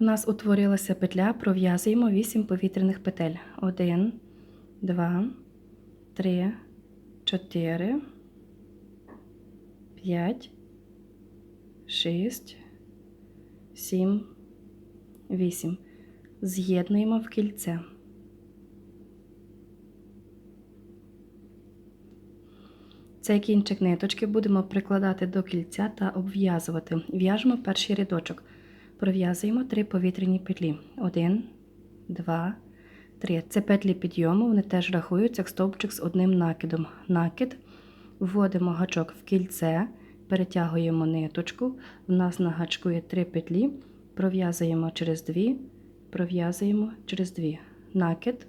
У нас утворилася петля, пров'язуємо 8 повітряних петель. 1, 2, 3, 4, 5, 6, 7, 8. З'єднуємо в кільце. Цей кінчик ниточки будемо прикладати до кільця та обв'язувати. В'яжемо перший рядочок. Пров'язуємо три повітряні петлі. Один, два, три. Це петлі підйому, вони теж рахуються як стовпчик з одним накидом. Накид. Вводимо гачок в кільце, перетягуємо ниточку. У нас на гачку є три петлі. Пров'язуємо через дві, пров'язуємо через дві. Накид.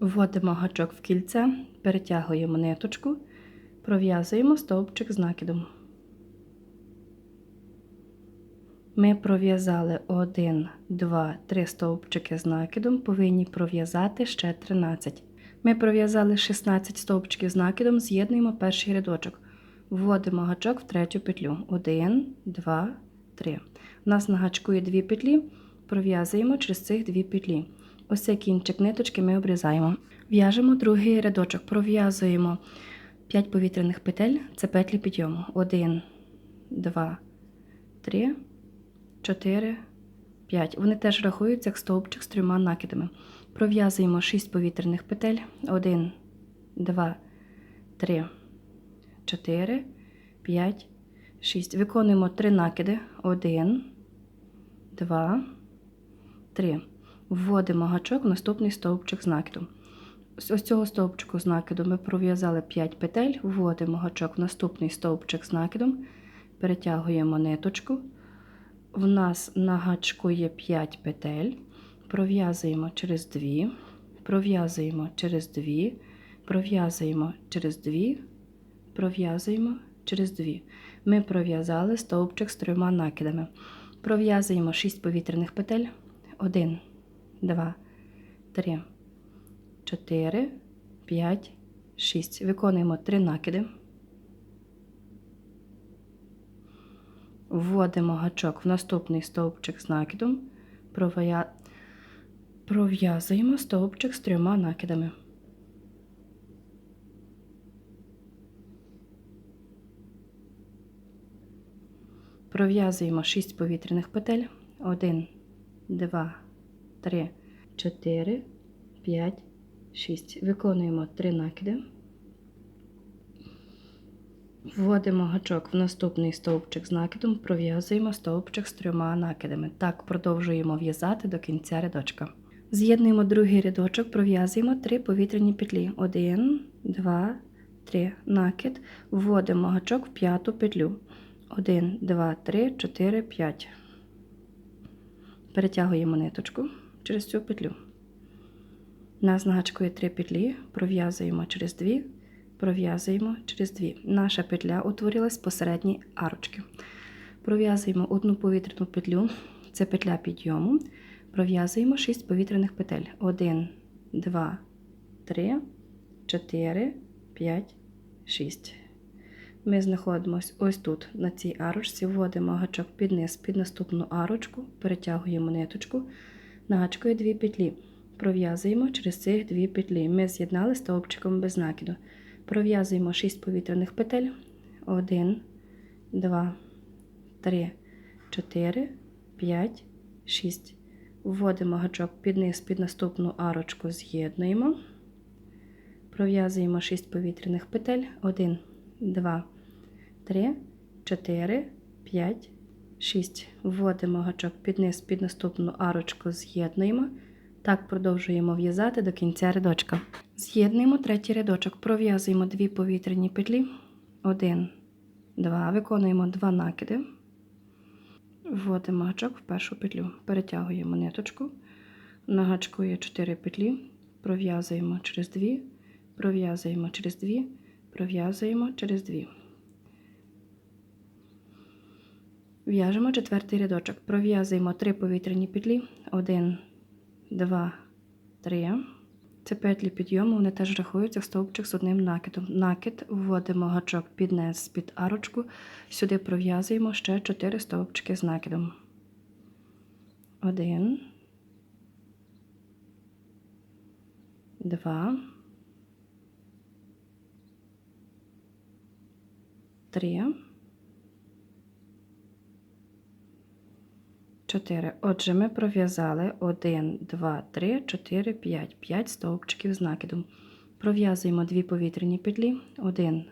Вводимо гачок в кільце, перетягуємо ниточку, пров'язуємо стовпчик з накидом. Ми пров'язали 1, 2, 3 стовпчики з накидом, повинні пров'язати ще 13. Ми пров'язали 16 стовпчиків з накидом, з'єднуємо перший рядочок. Вводимо гачок в третю петлю. 1, 2, 3. У нас на гачку є дві петлі, пров'язуємо через цих дві петлі. Ось цей кінчик ниточки ми обрізаємо. В'яжемо другий рядочок, пров'язуємо 5 повітряних петель, це петлі підйому. 1, 2, 3, 4, 5. Вони теж рахуються як стовпчик з трьома накидами. Пров'язуємо 6 повітряних петель. 1, 2, 3, 4, 5, 6. Виконуємо 3 накиди. 1, 2, 3. Вводимо гачок в наступний стовпчик з накидом. Ось цього стовпчику з накиду ми пров'язали 5 петель, вводимо гачок в наступний стовпчик з накидом, перетягуємо ниточку. В нас на гачку є 5 петель, пров'язуємо через 2, пров'язуємо через 2, пров'язуємо через 2, пров'язуємо через 2. Ми пров'язали стовпчик з трьома накидами. Пров'язуємо 6 повітряних петель. 1, 2, 3, 4, 5, 6. Виконуємо 3 накиди. Вводимо гачок в наступний стовпчик з накидом. Пров'я- Пров'язуємо стовпчик з трьома накидами. Пров'язуємо 6 повітряних петель. 1, 2, 3, 4, 5, 6. Виконуємо 3 накиди. Вводимо гачок в наступний стовпчик з накидом, пров'язуємо стовпчик з трьома накидами. Так продовжуємо в'язати до кінця рядочка. З'єднуємо другий рядочок, пров'язуємо 3 повітряні петлі. 1, 2, 3. Накид. Вводимо гачок в п'яту петлю. 1, 2, 3, 4, 5. Перетягуємо ниточку через цю петлю. Нас на гачку є 3 петлі, пров'язуємо через 2, пров'язуємо через 2. Наша петля утворилась посередній арочки. Пров'язуємо одну повітряну петлю, це петля підйому. Пров'язуємо 6 повітряних петель. 1, 2, 3, 4, 5, 6. Ми знаходимося ось тут, на цій арочці, вводимо гачок під низ, під наступну арочку, перетягуємо ниточку. На гачку дві петлі. Пров'язуємо через цих дві петлі. Ми з'єднали стовпчиком без накиду. Пров'язуємо 6 повітряних петель. 1, 2, 3, 4, 5, 6. Вводимо гачок під низ, під наступну арочку, з'єднуємо. Пров'язуємо 6 повітряних петель. 1, 2, 3, 4, 5, 6. Вводимо гачок під низ, під наступну арочку, з'єднуємо. Так продовжуємо в'язати до кінця рядочка. З'єднуємо третій рядочок, пров'язуємо дві повітряні петлі. 1, 2. Виконуємо 2 накиди. Вводимо гачок в першу петлю. Перетягуємо ниточку. На гачку є 4 петлі. Пров'язуємо через 2, пров'язуємо через 2, пров'язуємо через 2. В'яжемо четвертий рядочок. Пров'язуємо 3 повітряні петлі. 1, 2, 3. Це петлі підйому, вони теж рахуються в стовпчик з одним накидом. Накид, вводимо гачок під низ під арочку. Сюди пров'язуємо ще 4 стовпчики з накидом. Один. Два. Три. Чотири. Отже, ми пров'язали 1, 2, 3, 4, 5. 5 стовпчиків з накидом. Пров'язуємо дві повітряні петлі. 1,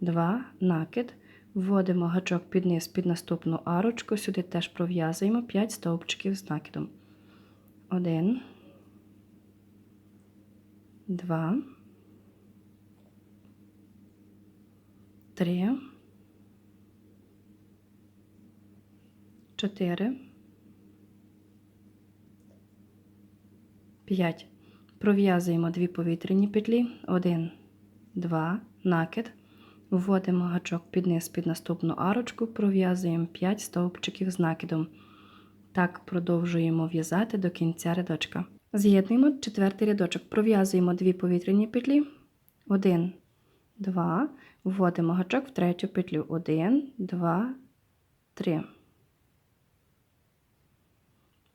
2, накид. Вводимо гачок під низ під наступну арочку. Сюди теж пров'язуємо 5 стовпчиків з накидом. 1, 2, 3, 4, 5. Пров'язуємо дві повітряні петлі. 1, 2, накид. Вводимо гачок під низ під наступну арочку, пров'язуємо 5 стовпчиків з накидом. Так продовжуємо в'язати до кінця рядочка. З'єднуємо четвертий рядочок, пров'язуємо дві повітряні петлі. 1, 2, вводимо гачок в третю петлю. 1, 2, 3.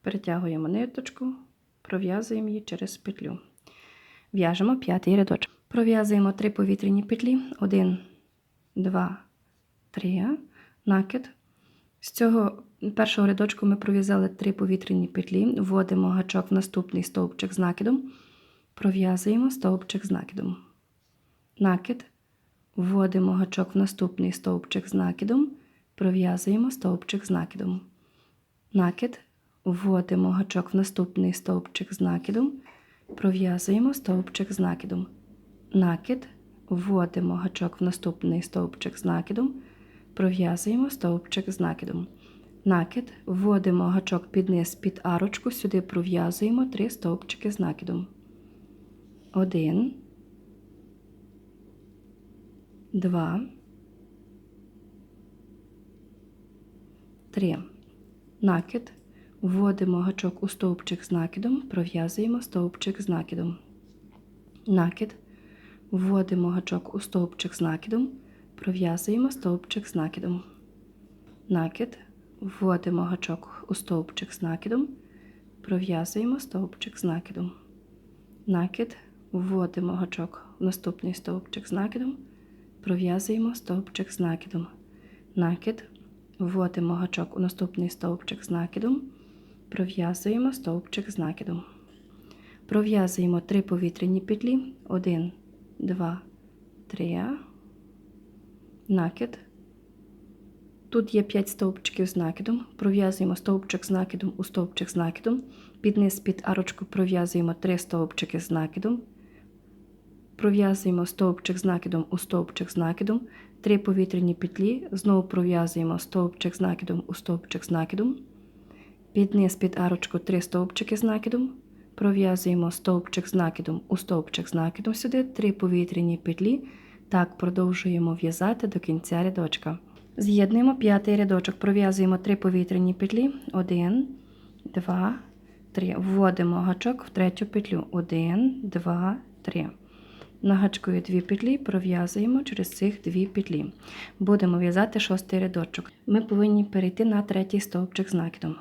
Перетягуємо ниточку, пров'язуємо її через петлю. В'яжемо п'ятий рядочок. Пров'язуємо три повітряні петлі. 1, 2, 3, накид. З цього першого рядочку ми пров'язали три повітряні петлі, вводимо гачок в наступний стовпчик з накидом, пров'язуємо стовпчик з накидом. Накид. Вводимо гачок в наступний стовпчик з накидом, пров'язуємо стовпчик з накидом. Накид. Вводимо гачок в наступний стовпчик з накидом, пров'язуємо стовпчик з накидом. Накид. Вводимо гачок в наступний стовпчик з накидом, пров'язуємо стовпчик з накидом. Накид, вводимо гачок під низ під арочку, сюди пров'язуємо три стовпчики з накидом. Один, два, три. Накид. Вводимо гачок у стовпчик з накидом, пров'язуємо стовпчик з накидом. Накид. Вводимо гачок у стовпчик з накидом, пров'язуємо стовпчик з накидом. Накид. Вводимо гачок у стовпчик з накидом, пров'язуємо стовпчик з накидом. Накид. Вводимо гачок в наступний стовпчик з накидом, пров'язуємо стовпчик з накидом. Накид. Вводимо гачок у наступний стовпчик з накидом, пров'язуємо стовпчик з накидом. Пров'язуємо три повітряні петлі. 1, 2, 3. Накид. Тут є 5 стовпчиків з накидом. Пров'язуємо стовпчик з накидом у стовпчик з накидом. Під низ під арочку пров'язуємо 3 стовпчики з накидом. Пров'язуємо стовпчик з накидом у стовпчик з накидом. 3 повітряні петлі. Знову пров'язуємо стовпчик з накидом у стовпчик з накидом. Під під арочку 3 стовпчики з накидом. Пров'язуємо стовпчик з накидом у стовпчик з накидом сюди, 3 повітряні петлі. Так продовжуємо в'язати до кінця рядочка. З'єднуємо п'ятий рядочок, пров'язуємо 3 повітряні петлі. 1, 2, 3. Вводимо гачок в третю петлю. 1, 2, 3. Нагачкою 2 петлі пров'язуємо через цих 2 петлі. Будемо в'язати шостий рядочок. Ми повинні перейти на третій стовпчик з накидом.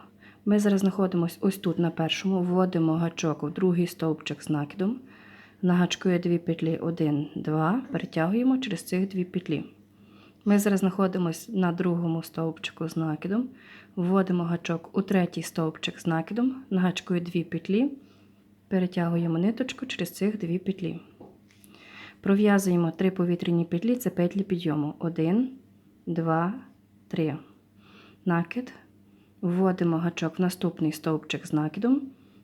Ми зараз знаходимося ось тут на першому, вводимо гачок у другий стовпчик з накидом. Нагачкою 2 петлі 1, 2, перетягуємо через цих 2 петлі. Ми зараз знаходимося на другому стовпчику з накидом, вводимо гачок у третій стовпчик з накидом, нагачкою 2 петлі, перетягуємо ниточку через цих 2 петлі. Пров'язуємо 3 повітряні петлі, це петлі підйому. 1, 2, 3. Накид. Вводимо гачок в наступний стовпчик з накидом,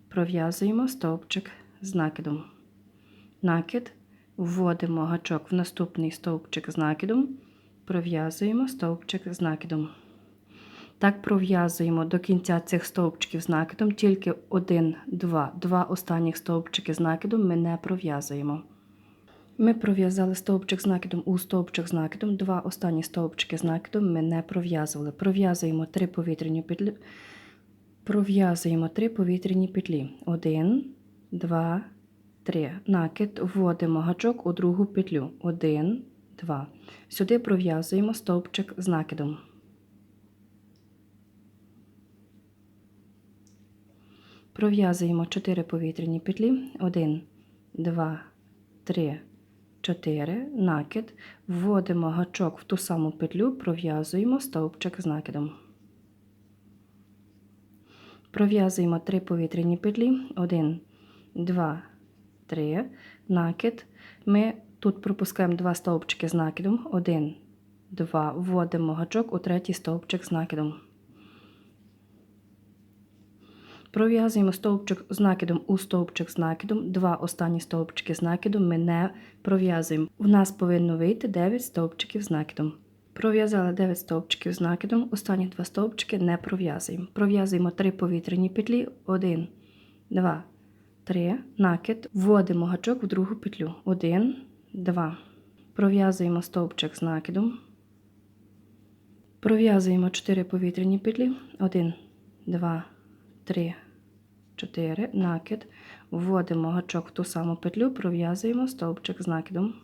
пров'язуємо стовпчик з накидом. Накид. Вводимо гачок в наступний стовпчик з накидом, пров'язуємо стовпчик з накидом. Так пров'язуємо до кінця цих стовпчиків з накидом, тільки один, два, два останніх стовпчики з накидом ми не пров'язуємо. Ми пров'язали стовпчик з накидом у стовпчик з накидом, два останні стовпчики з накидом ми не пров'язували. Пров'язуємо три повітряні петлі. Пров'язуємо три повітряні петлі. Один, два, три. Накид, вводимо гачок у другу петлю. Один, два. Сюди пров'язуємо стовпчик з накидом. Пров'язуємо 4 повітряні петлі. 1, 2, 3, 4, накид. Вводимо гачок в ту саму петлю, пров'язуємо стовпчик з накидом. Пров'язуємо 3 повітряні петлі. 1, 2, 3, накид. Ми тут пропускаємо 2 стовпчики з накидом. 1, 2, вводимо гачок у третій стовпчик з накидом. Пров'язуємо стовпчик з накидом у стовпчик з накидом. Два останні стовпчики з накидом ми не пров'язуємо. У нас повинно вийти 9 стовпчиків з накидом. Пров'язали 9 стовпчиків з накидом, останні два стовпчики не пров'язуємо. Пров'язуємо 3 повітряні петлі, 1, 2, 3, накид, вводимо гачок в другу петлю. 1, 2. Пров'язуємо стовпчик з накидом. Пров'язуємо 4 повітряні петлі, 1, 2, 3, 4, накид. Вводимо гачок в ту саму петлю, пров'язуємо стовпчик з накидом.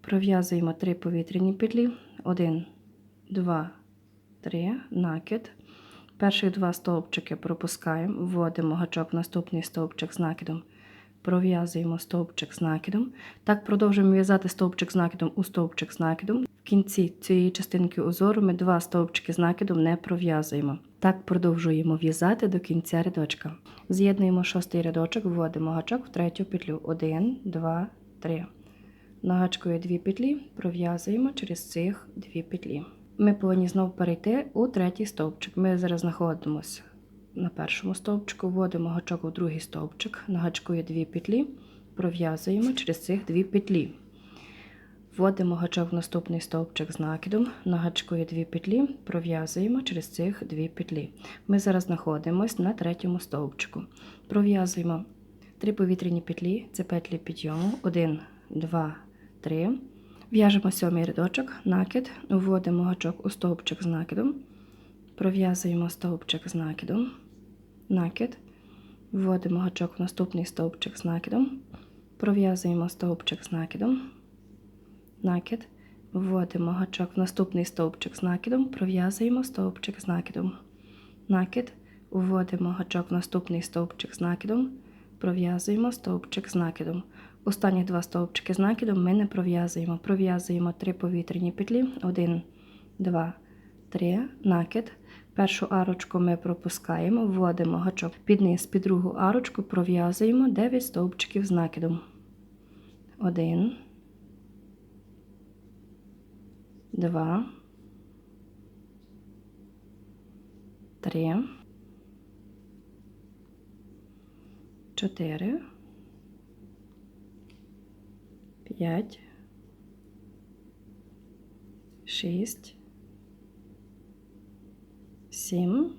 Пров'язуємо 3 повітряні петлі. 1, 2, 3, накид. Перших два стовпчики пропускаємо, вводимо гачок в наступний стовпчик з накидом. Пров'язуємо стовпчик з накидом. Так продовжуємо в'язати стовпчик з накидом у стовпчик з накидом. В кінці цієї частинки узору ми два стовпчики з накидом не пров'язуємо. Так продовжуємо в'язати до кінця рядочка. З'єднуємо шостий рядочок, вводимо гачок в третю петлю. 1, 2, 3. Нагачкою дві петлі пров'язуємо через цих дві петлі. Ми повинні знову перейти у третій стовпчик. Ми зараз знаходимося на першому стовпчику, вводимо гачок у другий стовпчик, нагачкою дві петлі, пров'язуємо через цих дві петлі. Вводимо гачок в наступний стовпчик з накидом, нагачкою дві петлі, пров'язуємо через цих дві петлі. Ми зараз знаходимося на третьому стовпчику. Пров'язуємо три повітряні петлі, це петлі підйому, 1, 2, 3. В'яжемо сьомий рядочок, накид, вводимо гачок у стовпчик з накидом, пров'язуємо стовпчик з накидом, накид, вводимо гачок в наступний стовпчик з накидом, пров'язуємо стовпчик з накидом, накид, вводимо гачок в наступний стовпчик з накидом, пров'язуємо стовпчик з накидом, накид, вводимо гачок в наступний стовпчик з накидом, пров'язуємо стовпчик з накидом. Останні два стовпчики з накидом ми не пров'язуємо. Пров'язуємо три повітряні петлі. 1, 2, 3, накид. Першу арочку ми пропускаємо, вводимо гачок під низ, під другу арочку пров'язуємо 9 стовпчиків з накидом. 1, 2, 3, 4, 5, 6, 7,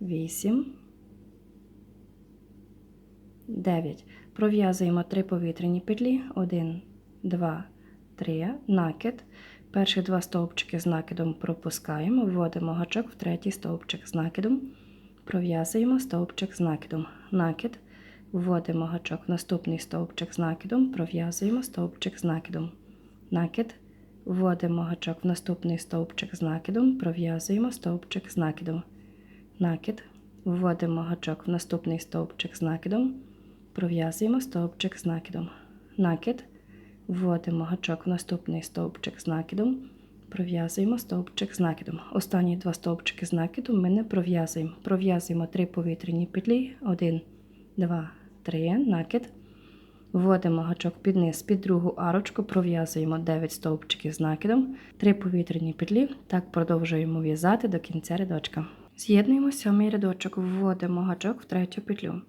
8, 9. Пров'язуємо 3 повітряні петлі. 1, 2, 3, накид. Перші два стовпчики з накидом пропускаємо, вводимо гачок в третій стовпчик з накидом, пров'язуємо стовпчик з накидом. Накид. Вводимо гачок в наступний стовпчик з накидом, пров'язуємо стовпчик з накидом. Накид. Вводимо гачок в наступний стовпчик з накидом, пров'язуємо стовпчик з накидом. Накид. Вводимо гачок в наступний стовпчик з накидом, пров'язуємо стовпчик з накидом. Накид. Вводимо гачок в наступний стовпчик з накидом, пров'язуємо стовпчик з накидом. Останні два стовпчики з накидом ми не пров'язуємо. Пров'язуємо три повітряні петлі. 1, 2, 3, накид. Вводимо гачок під низ, під другу арочку, пров'язуємо 9 стовпчиків з накидом, 3 повітряні петлі. Так продовжуємо в'язати до кінця рядочка. З'єднуємо сьомий рядочок, вводимо гачок в третю петлю.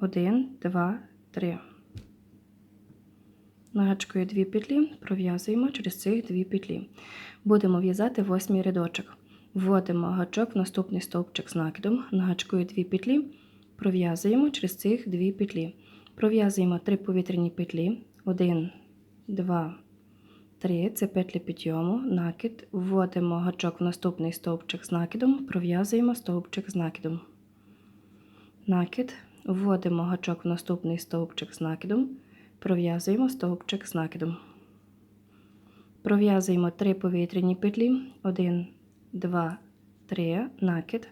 1, 2, 3. Нагачкою 2 петлі пров'язуємо через цих 2 петлі. Будемо в'язати восьмий рядочок. Вводимо гачок в наступний стовпчик з накидом, нагачкою 2 петлі, пров'язуємо через цих 2 петлі. Пров'язуємо 3 повітряні петлі. 1, 2, 3. Це петлі підйому, накид. Вводимо гачок в наступний стовпчик з накидом, пров'язуємо стовпчик з накидом. Накид. Вводимо гачок в наступний стовпчик з накидом, пров'язуємо стовпчик з накидом. Пров'язуємо 3 повітряні петлі. 1, 2, 3, накид.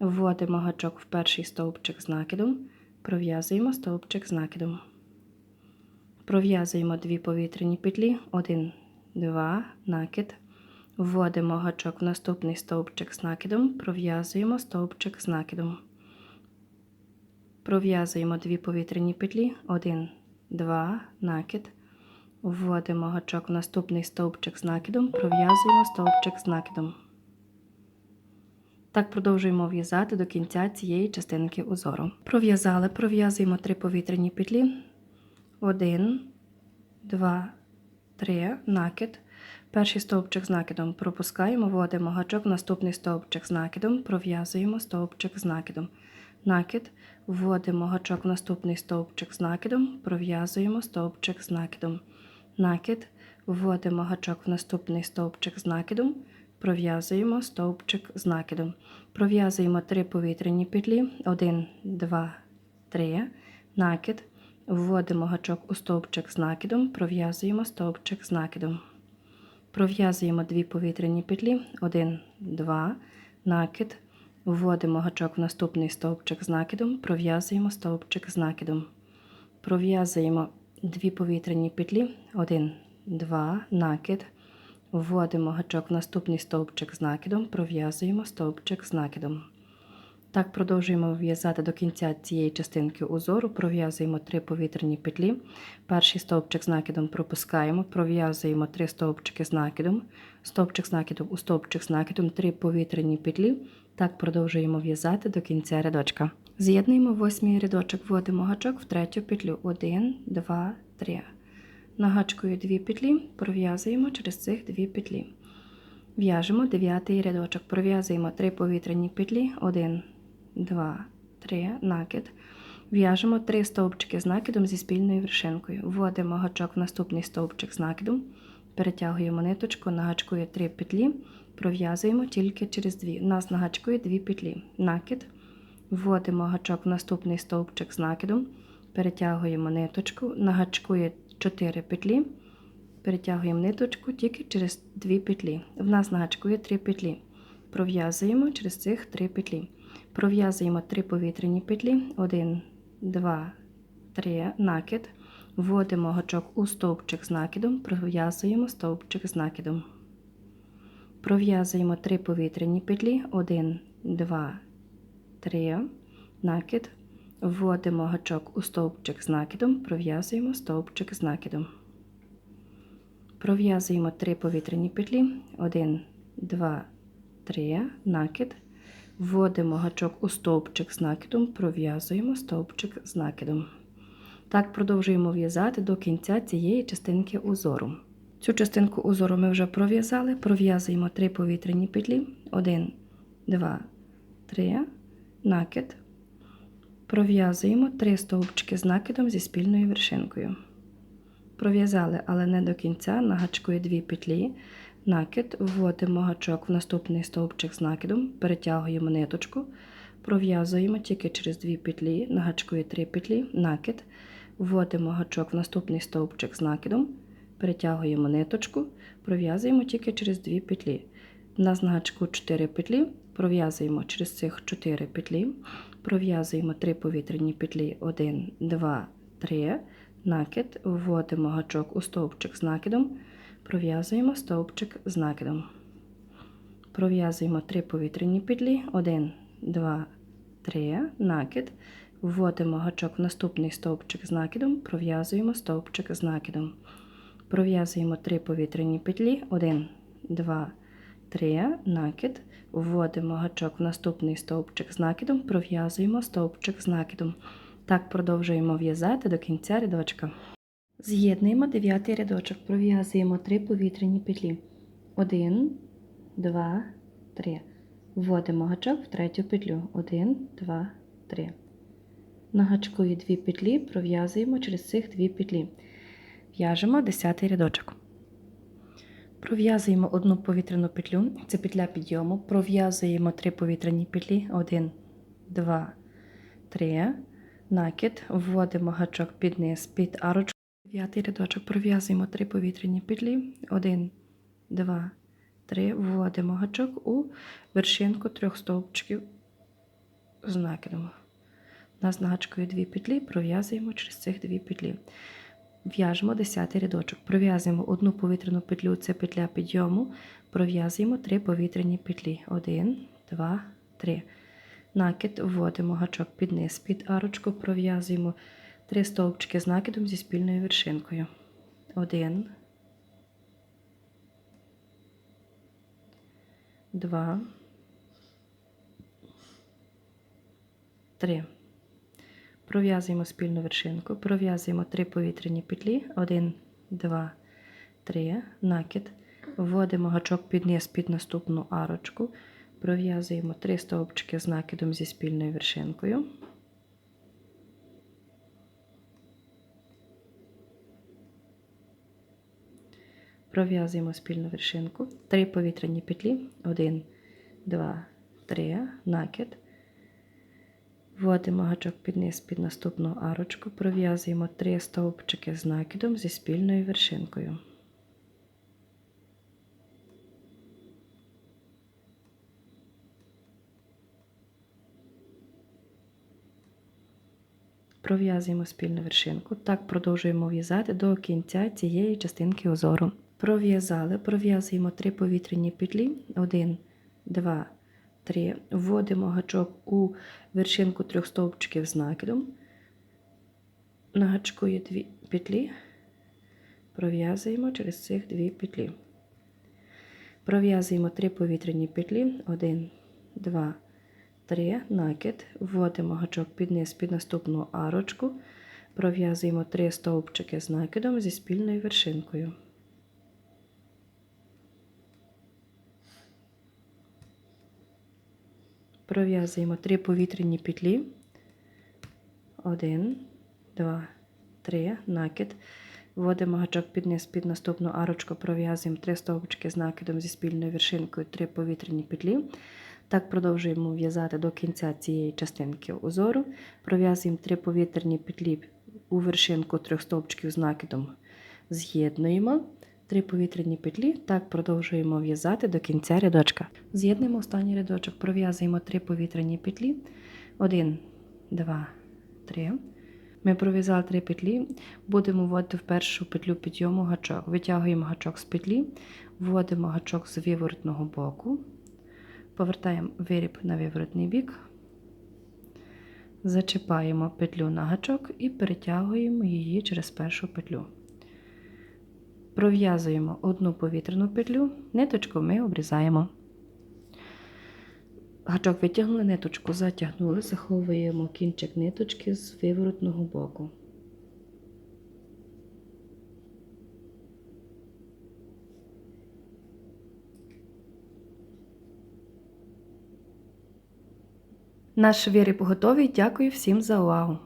Вводимо гачок в перший стовпчик з накидом, пров'язуємо стовпчик з накидом. Пров'язуємо дві повітряні петлі, 1, 2, накид. Вводимо гачок в наступний стовпчик з накидом, пров'язуємо стовпчик з накидом. Пров'язуємо дві повітряні петлі, 1, 2, накид. Вводимо гачок в наступний стовпчик з накидом, пров'язуємо стовпчик з накидом. Так продовжуємо в'язати до кінця цієї частинки узору. Пров'язали, пров'язуємо три повітряні петлі. 1, 2, 3, накид. Перший стовпчик з накидом пропускаємо, вводимо гачок наступний стовпчик з накидом, пров'язуємо стовпчик з накидом. Накид, вводимо гачок в наступний стовпчик з накидом, пров'язуємо стовпчик з накидом. Накид, вводимо гачок в наступний стовпчик з накидом, пров'язуємо стовпчик з накидом. Пров'язуємо три повітряні петлі, 1, 2, 3, накид, вводимо гачок у стовпчик з накидом, пров'язуємо стовпчик з накидом. Пров'язуємо дві повітряні петлі, 1, 2, накид, вводимо гачок в наступний стовпчик з накидом, пров'язуємо стовпчик з накидом. Пров'язуємо дві повітряні петлі, 1, 2, накид, вводимо гачок в наступний стовпчик з накидом, пров'язуємо стовпчик з накидом. Так продовжуємо в'язати до кінця цієї частинки узору, пров'язуємо три повітряні петлі. Перший стовпчик з накидом пропускаємо, пров'язуємо три стовпчики з накидом, стовпчик з накидом у стовпчик з накидом, три повітряні петлі. Так продовжуємо в'язати до кінця рядочка. З'єднуємо восьмий рядочок, вводимо гачок в третю петлю. 1, 2, 3. Нагачкою дві петлі, пров'язуємо через цих дві петлі. В'яжемо дев'ятий рядочок, пров'язуємо три повітряні петлі, 1, 2, 3, накид. В'яжемо три стовпчики з накидом зі спільною вершинкою. Вводимо гачок в наступний стовпчик з накидом, перетягуємо ниточку, нагачкує три петлі, пров'язуємо тільки через дві. У нас нагачкує дві петлі. Накид. Вводимо гачок в наступний стовпчик з накидом, перетягуємо ниточку, нагачкує 4 петлі, перетягуємо ниточку тільки через 2 петлі. В нас нагачкує 3 петлі. Пров'язуємо через цих 3 петлі. Пров'язуємо 3 повітряні петлі, 1, 2, 3, накид. Вводимо гачок у стовпчик з накидом, пров'язуємо стовпчик з накидом. Пров'язуємо 3 повітряні петлі, 1, 2, 3, накид. Вводимо гачок у стовпчик з накидом, пров'язуємо стовпчик з накидом. Пров'язуємо 3 повітряні петлі, 1, 2, 3, накид. Вводимо гачок у стовпчик з накидом, пров'язуємо стовпчик з накидом. Так продовжуємо в'язати до кінця цієї частинки узору. Цю частинку узору ми вже пров'язали, пров'язуємо 3 повітряні петлі, 1, 2, 3, накид. Пров'язуємо 3 стовпчики з накидом зі спільною вершинкою. Пров'язали, але не до кінця, нагачкою 2 петлі, накид, вводимо гачок в наступний стовпчик з накидом, перетягуємо ниточку, пров'язуємо тільки через 2 петлі, нагачкою 3 петлі, накид, вводимо гачок в наступний стовпчик з накидом, перетягуємо ниточку, пров'язуємо тільки через 2 петлі. У нас на гачку 4 петлі, пров'язуємо через цих 4 петлі, пров'язуємо 3 повітряні петлі, 1, 2, 3, накид, вводимо гачок у стовпчик з накидом, пров'язуємо стовпчик з накидом. Пров'язуємо 3 повітряні петлі, 1, 2, 3, накид, вводимо гачок в наступний стовпчик з накидом, пров'язуємо стовпчик з накидом. Пров'язуємо 3 повітряні петлі, 1, 2, 3, накид, вводимо гачок в наступний стовпчик з накидом, пров'язуємо стовпчик з накидом. Так продовжуємо в'язати до кінця рядочка. З'єднуємо дев'ятий рядочок, пров'язуємо 3 повітряні петлі. 1, 2, 3. Вводимо гачок в третю петлю. 1, 2, 3. На гачку є 2 петлі, пров'язуємо через цих 2 петлі. В'яжемо 10 рядочок. Пров'язуємо одну повітряну петлю, це петля підйому. Пров'язуємо 3 повітряні петлі. 1, 2, 3. Накид. Вводимо гачок під низ, під арочку. Дев'ятий рядочок. Пров'язуємо 3 повітряні петлі. 1, 2, 3. Вводимо гачок у вершинку трьох стовпчиків. з накидом. У нас на гачку є дві петлі, пров'язуємо через цих дві петлі. В'яжемо 10 рядочок. Пров'язуємо одну повітряну петлю, це петля підйому. Пров'язуємо три повітряні петлі. Один, два, три. Накид вводимо гачок під низ, під арочку, пров'язуємо три стовпчики з накидом зі спільною вершинкою. Один, два, три. Пров'язуємо спільну вершинку, пров'язуємо три повітряні петлі, 1, 2, 3, накид, вводимо гачок під низ під наступну арочку, пров'язуємо три стовпчики з накидом зі спільною вершинкою. Пров'язуємо спільну вершинку, три повітряні петлі, 1, 2, 3, накид. Вводимо гачок під низ під наступну арочку, пров'язуємо три стовпчики з накидом зі спільною вершинкою. Пров'язуємо спільну вершинку. Так продовжуємо в'язати до кінця цієї частинки узору. Пров'язали, пров'язуємо три повітряні петлі. 1, 2, 3. Вводимо гачок у вершинку трьох стовпчиків з накидом. На гачку є дві петлі. Пров'язуємо через цих дві петлі. Пров'язуємо три повітряні петлі. 1, 2, 3. Накид. Вводимо гачок під низ під наступну арочку. Пров'язуємо три стовпчики з накидом зі спільною вершинкою. Пров'язуємо три повітряні петлі. Один, два, три, накид. Вводимо гачок під низ під наступну арочку, пров'язуємо три стовпчики з накидом зі спільною вершинкою, три повітряні петлі. Так продовжуємо в'язати до кінця цієї частинки узору. Пров'язуємо три повітряні петлі у вершинку трьох стовпчиків з накидом. З'єднуємо три повітряні петлі. Так продовжуємо в'язати до кінця рядочка. З'єднуємо останній рядочок, пров'язуємо три повітряні петлі. Один, два, три. Ми пров'язали три петлі, будемо вводити в першу петлю підйому гачок. Витягуємо гачок з петлі, вводимо гачок з виворотного боку, повертаємо виріб на виворотний бік, зачіпаємо петлю на гачок і перетягуємо її через першу петлю. Пров'язуємо одну повітряну петлю, ниточку ми обрізаємо. Гачок витягнули, ниточку затягнули, заховуємо кінчик ниточки з виворотного боку. Наш виріб готовий. Дякую всім за увагу!